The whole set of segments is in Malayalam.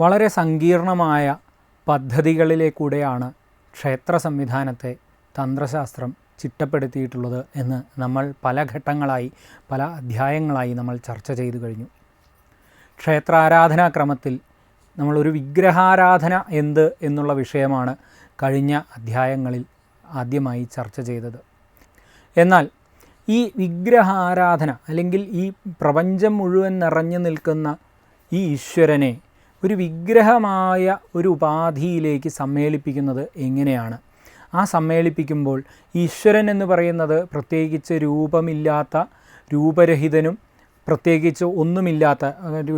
വളരെ സങ്കീർണമായ പദ്ധതികളിലേക്കൂടെയാണ് ക്ഷേത്ര സംവിധാനത്തെ തന്ത്രശാസ്ത്രം ചിട്ടപ്പെടുത്തിയിട്ടുള്ളത് എന്ന് നമ്മൾ പല ഘട്ടങ്ങളായി പല അധ്യായങ്ങളായി നമ്മൾ ചർച്ച ചെയ്തു കഴിഞ്ഞു. ക്ഷേത്രാരാധനാക്രമത്തിൽ നമ്മളൊരു വിഗ്രഹാരാധന എന്ത് എന്നുള്ള വിഷയമാണ് കഴിഞ്ഞ അധ്യായങ്ങളിൽ ആദ്യമായി ചർച്ച ചെയ്തത്. എന്നാൽ ഈ വിഗ്രഹാരാധന അല്ലെങ്കിൽ ഈ പ്രപഞ്ചം മുഴുവൻ നിറഞ്ഞു നിൽക്കുന്ന ഈ ഈശ്വരനെ ഒരു വിഗ്രഹമായ ഒരു ഉപാധിയിലേക്ക് സമ്മേളിപ്പിക്കുന്നത് എങ്ങനെയാണ്? ആ സമ്മേളിപ്പിക്കുമ്പോൾ ഈശ്വരൻ എന്ന് പറയുന്നത് പ്രത്യേകിച്ച് രൂപമില്ലാത്ത രൂപരഹിതനും പ്രത്യേകിച്ച് ഒന്നുമില്ലാത്ത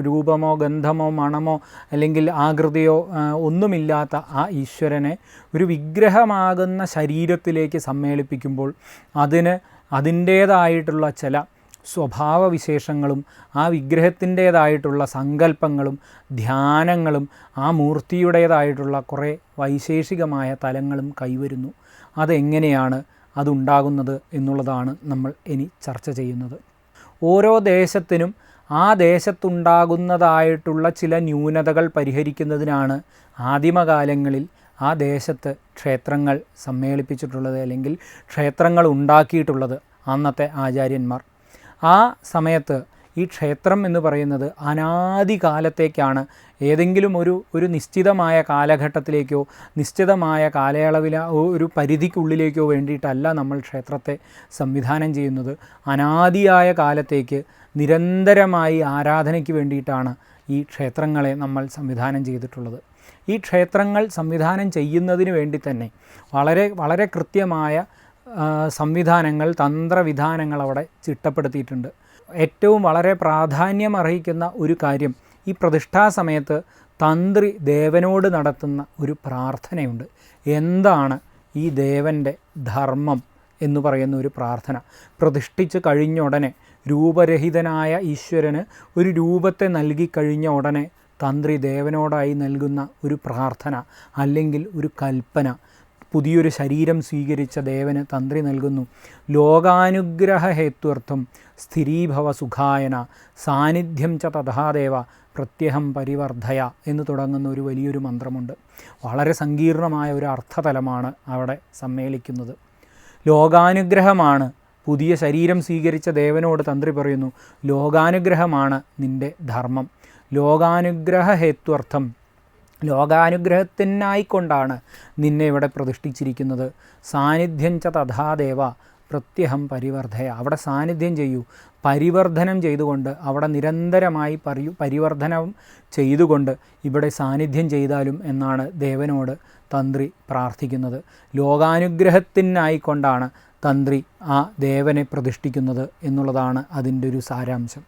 രൂപമോ ഗന്ധമോ മണമോ അല്ലെങ്കിൽ ആകൃതിയോ ഒന്നുമില്ലാത്ത ആ ഈശ്വരനെ ഒരു വിഗ്രഹമാകുന്ന ശരീരത്തിലേക്ക് സമ്മേളിപ്പിക്കുമ്പോൾ അതിന് അതിന്റേതായിട്ടുള്ള ചില സ്വഭാവവിശേഷങ്ങളും ആ വിഗ്രഹത്തിന്റേതായിട്ടുള്ള സങ്കല്പങ്ങളും ധ്യാനങ്ങളും ആ മൂർത്തിയുടേതായിട്ടുള്ള കുറേ വൈശേഷികമായ തലങ്ങളും കൈവരുന്നു. അതെങ്ങനെയാണ് അതുണ്ടാകുന്നത് എന്നുള്ളതാണ് നമ്മൾ ഇനി ചർച്ച ചെയ്യുന്നത്. ഓരോ ദേശത്തിനും ആ ദേശത്തുണ്ടാകുന്നതായിട്ടുള്ള ചില ന്യൂനതകൾ പരിഹരിക്കുന്നതിനാണ് ആദിമകാലങ്ങളിൽ ആ ദേശത്ത് ക്ഷേത്രങ്ങൾ സമ്മേളിപ്പിച്ചിട്ടുള്ളത് അല്ലെങ്കിൽ ക്ഷേത്രങ്ങൾ ഉണ്ടാക്കിയിട്ടുള്ളത് അന്നത്തെ ആചാര്യന്മാർ. ആ സമയത്ത് ഈ ക്ഷേത്രം എന്ന് പറയുന്നത് അനാദി കാലത്തേക്കാണ് ഏതെങ്കിലും ഒരു ഒരു നിശ്ചിതമായ കാലഘട്ടത്തിലേക്കോ നിശ്ചിതമായ കാലയളവില ഒരു പരിധിക്കുള്ളിലേക്കോ വേണ്ടിയിട്ടല്ല നമ്മൾ ക്ഷേത്രത്തെ സംവിധാനം ചെയ്യുന്നത്. അനാദിയായ കാലത്തേക്ക് നിരന്തരമായി ആരാധനയ്ക്ക് വേണ്ടിയിട്ടാണ് ഈ ക്ഷേത്രങ്ങളെ നമ്മൾ സംവിധാനം ചെയ്തിട്ടുള്ളത്. ഈ ക്ഷേത്രങ്ങൾ സംവിധാനം ചെയ്യുന്നതിന് വേണ്ടി തന്നെ വളരെ വളരെ കൃത്യമായ സംവിധാനങ്ങൾ തന്ത്രവിധാനങ്ങൾ അവിടെ ചിട്ടപ്പെടുത്തിയിട്ടുണ്ട്. ഏറ്റവും വളരെ പ്രാധാന്യം അർഹിക്കുന്ന ഒരു കാര്യം ഈ പ്രതിഷ്ഠാ സമയത്ത് തന്ത്രി ദേവനോട് നടത്തുന്ന ഒരു പ്രാർത്ഥനയുണ്ട്. എന്താണ് ഈ ദേവന്റെ ധർമ്മം എന്ന് പറയുന്ന ഒരു പ്രാർത്ഥന? പ്രതിഷ്ഠിച്ച് കഴിഞ്ഞ ഉടനെ രൂപരഹിതനായ ഈശ്വരന് ഒരു രൂപത്തെ നൽകി കഴിഞ്ഞ ഉടനെ തന്ത്രി ദേവനോടായി നൽകുന്ന ഒരു പ്രാർത്ഥന അല്ലെങ്കിൽ ഒരു കൽപ്പന പുതിയൊരു ശരീരം സ്വീകരിച്ച ദേവന് തന്ത്രി നൽകുന്നു. ലോകാനുഗ്രഹ ഹേത്വർത്ഥം സ്ഥിരീഭവ സുഖായന സാന്നിധ്യം ച തഥാദേവ പ്രത്യഹം പരിവർദ്ധയ എന്ന് തുടങ്ങുന്ന ഒരു വലിയൊരു മന്ത്രമുണ്ട്. വളരെ സങ്കീർണമായ ഒരു അർത്ഥതലമാണ് അവിടെ സമ്മേളിക്കുന്നത്. ലോകാനുഗ്രഹമാണ് പുതിയ ശരീരം സ്വീകരിച്ച ദേവനോട് തന്ത്രി പറയുന്നു ലോകാനുഗ്രഹമാണ് നിന്റെ ധർമ്മം. ലോകാനുഗ്രഹ ഹേത്വർത്ഥം ലോകാനുഗ്രഹത്തിനായിക്കൊണ്ടാണ് നിന്നെ ഇവിടെ പ്രതിഷ്ഠിച്ചിരിക്കുന്നത്. സാന്നിധ്യം ച തഥാദേവ പ്രത്യഹം പരിവർദ്ധയ. അവിടെ സാന്നിധ്യം ചെയ്യൂ. പരിവർദ്ധനം ചെയ്തുകൊണ്ട് അവിടെ നിരന്തരമായി പരി പരിവർദ്ധനം ചെയ്തുകൊണ്ട് ഇവിടെ സാന്നിധ്യം ചെയ്താലും എന്നാണ് ദേവനോട് തന്ത്രി പ്രാർത്ഥിക്കുന്നത്. ലോകാനുഗ്രഹത്തിനായിക്കൊണ്ടാണ് തന്ത്രി ആ ദേവനെ പ്രതിഷ്ഠിക്കുന്നത് എന്നുള്ളതാണ് അതിന്റെ ഒരു സാരാംശം.